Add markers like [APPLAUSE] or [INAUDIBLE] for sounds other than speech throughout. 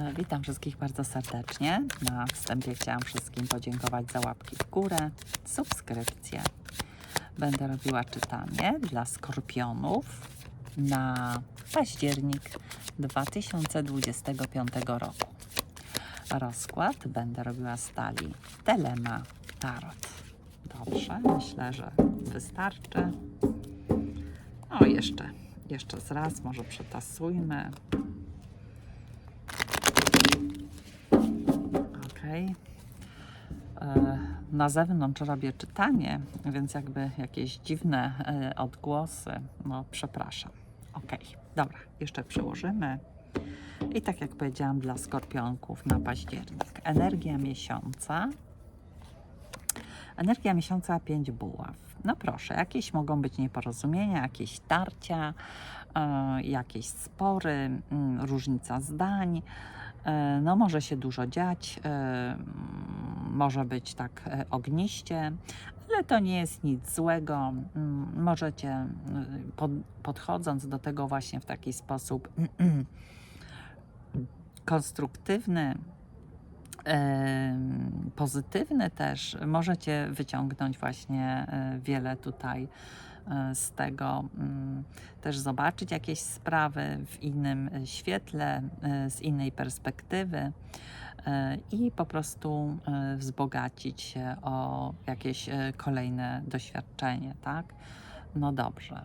E, Witam wszystkich bardzo serdecznie. Na wstępie chciałam wszystkim podziękować za łapki w górę, subskrypcję. Będę robiła czytanie dla skorpionów na październik 2025 roku. Rozkład będę robiła z talii Telema Tarot. Dobrze, myślę, że wystarczy. O, jeszcze, jeszcze raz może przetasujmy. Na zewnątrz robię czytanie, więc jakby jakieś dziwne e, odgłosy, no przepraszam. Okej, dobra, jeszcze przełożymy. I tak jak powiedziałam, dla skorpionków na październik. Energia miesiąca. Energia miesiąca 5 buław. No proszę, jakieś mogą być nieporozumienia, jakieś tarcia, e, jakieś spory, mm, różnica zdań. E, No, może się dużo dziać, e, może być tak e, ogniście, ale to nie jest nic złego. Mm, Możecie mm, pod, podchodząc do tego właśnie w taki sposób [CLEARS THROAT] konstruktywny, pozytywny też, możecie wyciągnąć właśnie e, wiele tutaj e, z tego, mm, też zobaczyć jakieś sprawy w innym e, świetle, e, z innej perspektywy e, i po prostu e, wzbogacić się o jakieś e, kolejne doświadczenie, tak? No dobrze.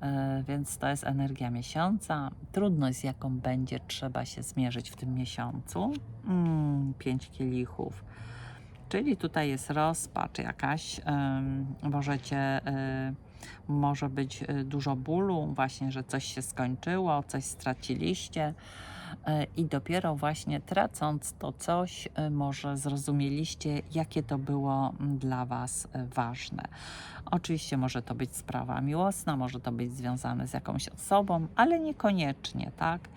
E, Więc to jest energia miesiąca. Trudność, z jaką będzie trzeba się zmierzyć w tym miesiącu. Mm, pięć kielichów. Czyli tutaj jest rozpacz jakaś. możecie, może być y, dużo bólu, właśnie, że coś się skończyło, coś straciliście. y, I dopiero właśnie tracąc to coś, y, może zrozumieliście, jakie to było dla Was ważne. Oczywiście może to być sprawa miłosna, może to być związane z jakąś osobą, ale niekoniecznie, tak?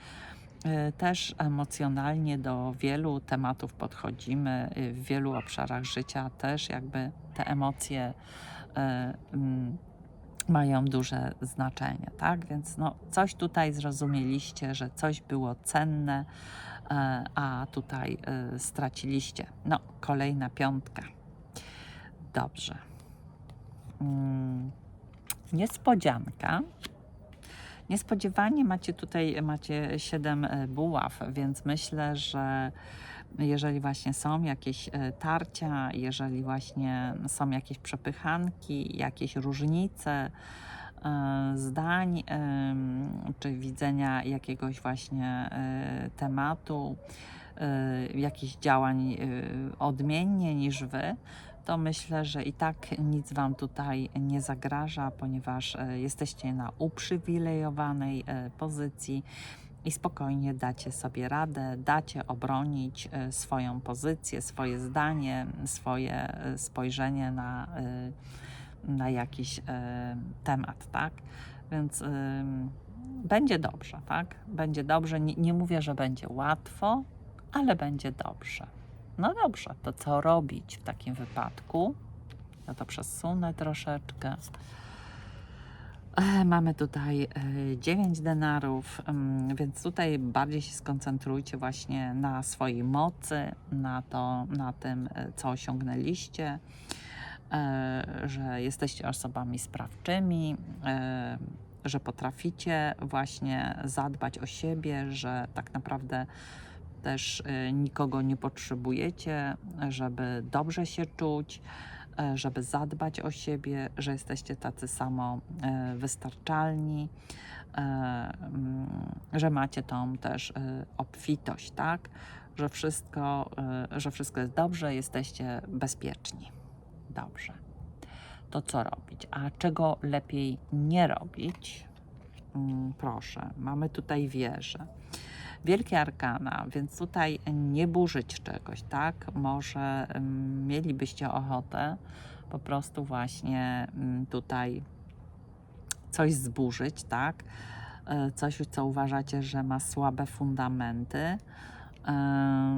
Też emocjonalnie do wielu tematów podchodzimy, w wielu obszarach życia też jakby te emocje mają duże znaczenie, tak? Więc no, coś tutaj zrozumieliście, że coś było cenne, y, a tutaj y, straciliście. No, kolejna piątka. Dobrze. Mm, Niespodzianka. Niespodziewanie macie tutaj macie 7 buław, więc myślę, że jeżeli właśnie są jakieś e, tarcia, jeżeli właśnie są jakieś przepychanki, jakieś różnice e, zdań, em, czy widzenia jakiegoś właśnie e, tematu, e, jakichś działań e, odmiennie niż wy, to myślę, że i tak nic Wam tutaj nie zagraża, ponieważ e, jesteście na uprzywilejowanej e, pozycji i spokojnie dacie sobie radę, dacie obronić e, swoją pozycję, swoje zdanie, swoje e, spojrzenie na, e, na jakiś temat, tak? Więc będzie dobrze, tak? Będzie dobrze. Nie, nie mówię, że będzie łatwo, ale będzie dobrze. No dobrze, to co robić w takim wypadku? Ja to przesunę troszeczkę. E, Mamy tutaj 9 denarów, ym, więc tutaj bardziej się skoncentrujcie właśnie na swojej mocy, na, to, na tym, e, co osiągnęliście, e, że jesteście osobami sprawczymi, e, że potraficie właśnie zadbać o siebie, że tak naprawdę też e, nikogo nie potrzebujecie, żeby dobrze się czuć, e, żeby zadbać o siebie, że jesteście tacy samo e, wystarczalni, e, mm, że macie tą też e, obfitość, tak? Że wszystko, e, że wszystko jest dobrze, jesteście bezpieczni. Dobrze. To co robić? A czego lepiej nie robić? Mm, Proszę, mamy tutaj wieżę. Wielkie arkana, więc tutaj nie burzyć czegoś, tak? Może mielibyście ochotę po prostu właśnie ym, tutaj coś zburzyć, tak? E, Coś, co uważacie, że ma słabe fundamenty. e,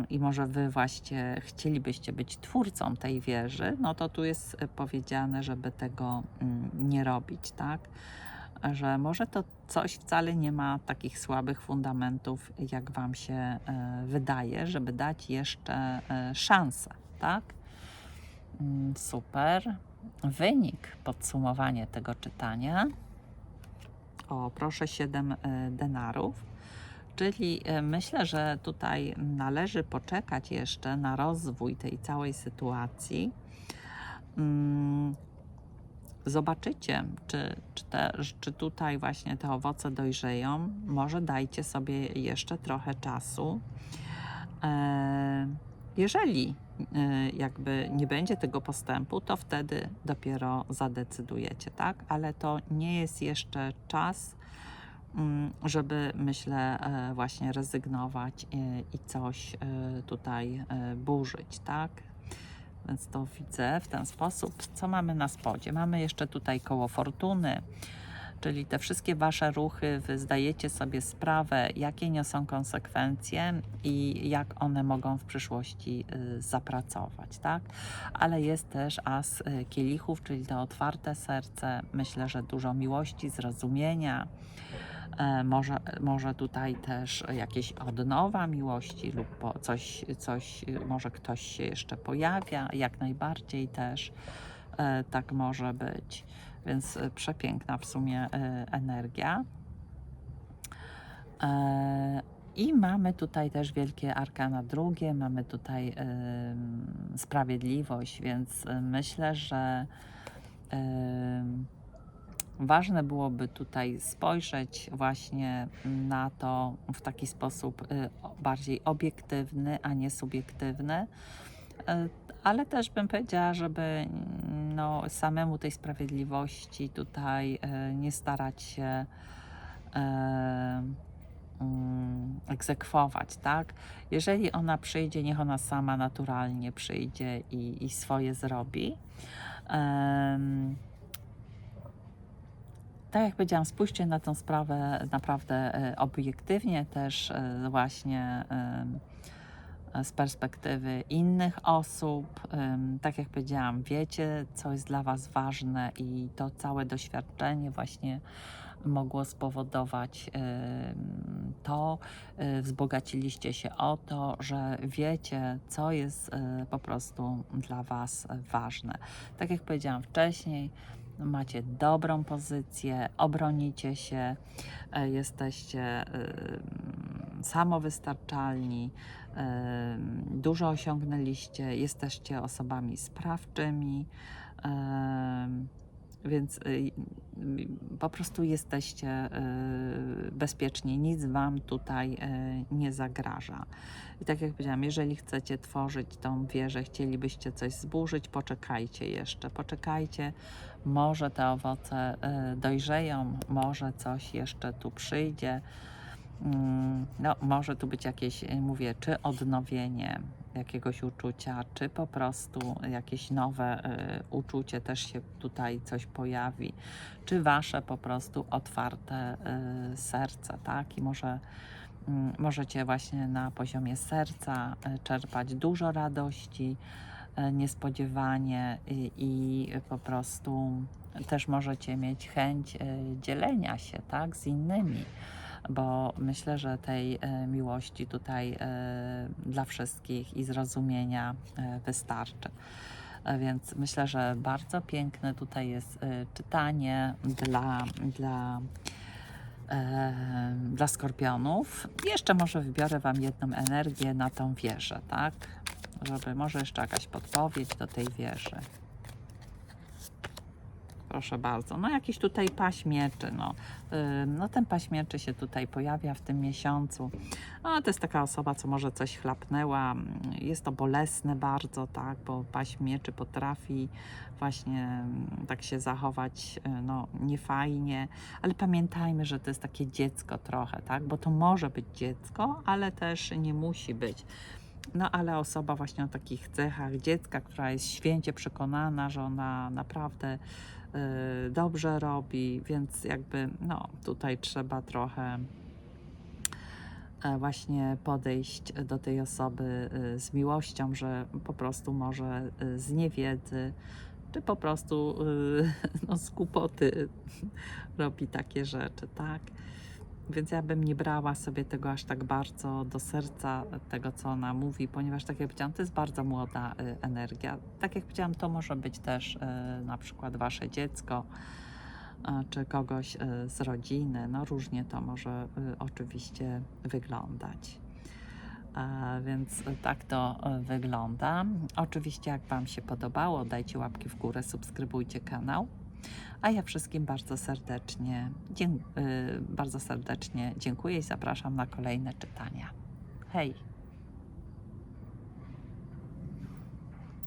I może wy właśnie chcielibyście być twórcą tej wieży, no to tu jest e, powiedziane, żeby tego mm, nie robić, tak? Że może to coś wcale nie ma takich słabych fundamentów, jak Wam się e, wydaje, żeby dać jeszcze e, szansę, tak? Mm, Super. Wynik, podsumowanie tego czytania. O, proszę 7 denarów. Czyli e, myślę, że tutaj należy poczekać jeszcze na rozwój tej całej sytuacji. Zobaczycie, czy, czy, te, czy tutaj właśnie te owoce dojrzeją. Może dajcie sobie jeszcze trochę czasu. E, Jeżeli e, jakby nie będzie tego postępu, to wtedy dopiero zadecydujecie, tak? Ale to nie jest jeszcze czas, mm, żeby myślę e, właśnie rezygnować i coś tutaj burzyć, tak? Więc to widzę w ten sposób. Co mamy na spodzie? Mamy jeszcze tutaj koło fortuny, czyli te wszystkie wasze ruchy, wy zdajecie sobie sprawę, jakie niosą konsekwencje i jak one mogą w przyszłości y, zapracować, tak? Ale jest też as y, kielichów, czyli to otwarte serce. Myślę, że dużo miłości, zrozumienia. E, Może, może tutaj też jakieś odnowa miłości lub coś, coś, może ktoś się jeszcze pojawia, jak najbardziej też e, tak może być. Więc e, przepiękna w sumie energia. I mamy tutaj też wielkie arkana drugie, mamy tutaj sprawiedliwość, więc myślę, że ważne byłoby tutaj spojrzeć właśnie na to w taki sposób y, bardziej obiektywny, a nie subiektywny. Y, Ale też bym powiedziała, żeby mm, no, samemu tej sprawiedliwości tutaj y, nie starać się mm, egzekwować, tak? Jeżeli ona przyjdzie, niech ona sama naturalnie przyjdzie i, i swoje zrobi. Tak jak powiedziałam, spójrzcie na tę sprawę naprawdę e, obiektywnie, też e, właśnie e, z perspektywy innych osób. Tak jak powiedziałam, wiecie, co jest dla Was ważne, i to całe doświadczenie właśnie mogło spowodować to, wzbogaciliście się o to, że wiecie, co jest po prostu dla Was ważne. Tak jak powiedziałam wcześniej, macie dobrą pozycję, obronicie się, e, jesteście em, samowystarczalni, em, dużo osiągnęliście, jesteście osobami sprawczymi, więc y, y, po prostu jesteście y, bezpieczni, nic Wam tutaj nie zagraża. I tak jak powiedziałam, jeżeli chcecie tworzyć tą wieżę, chcielibyście coś zburzyć, poczekajcie jeszcze, poczekajcie, może te owoce dojrzeją, może coś jeszcze tu przyjdzie. Mm, No, może tu być jakieś, y, mówię, czy odnowienie jakiegoś uczucia, czy po prostu jakieś nowe y, uczucie też się tutaj coś pojawi, czy wasze po prostu otwarte y, serce, tak? I może mm, możecie właśnie na poziomie serca y, czerpać dużo radości y, niespodziewanie i, po prostu też możecie mieć chęć dzielenia się, tak, z innymi bo myślę, że tej e, miłości tutaj e, dla wszystkich i zrozumienia e, wystarczy. Więc myślę, że bardzo piękne tutaj jest czytanie dla, dla, dla skorpionów. Jeszcze może wybiorę Wam jedną energię na tą wieżę, tak? Żeby może jeszcze jakaś podpowiedź do tej wieży. Proszę bardzo. No jakiś tutaj paśmieczy, no. No ten paśmieczy się tutaj pojawia w tym miesiącu. No, to jest taka osoba, co może coś chlapnęła. Jest to bolesne bardzo, tak, bo paśmieczy potrafi właśnie mm, tak się zachować, y, no niefajnie. Ale pamiętajmy, że to jest takie dziecko trochę, tak, bo to może być dziecko, ale też nie musi być. No ale osoba właśnie o takich cechach dziecka, która jest święcie przekonana, że ona naprawdę y, dobrze robi, więc jakby no tutaj trzeba trochę e, właśnie podejść do tej osoby y, z miłością, że po prostu może y, z niewiedzy czy po prostu [LAUGHS] no, z głupoty robi takie rzeczy, tak? Więc ja bym nie brała sobie tego aż tak bardzo do serca, tego co ona mówi, ponieważ tak jak powiedziałam, to jest bardzo młoda y, energia. Tak jak powiedziałam, to może być też y, na przykład wasze dziecko, czy kogoś z rodziny. No różnie to może oczywiście wyglądać. A, Więc tak to wygląda. Oczywiście, jak Wam się podobało, dajcie łapki w górę, subskrybujcie kanał. A ja wszystkim bardzo serdecznie, y, bardzo serdecznie dziękuję i zapraszam na kolejne czytania. Hej!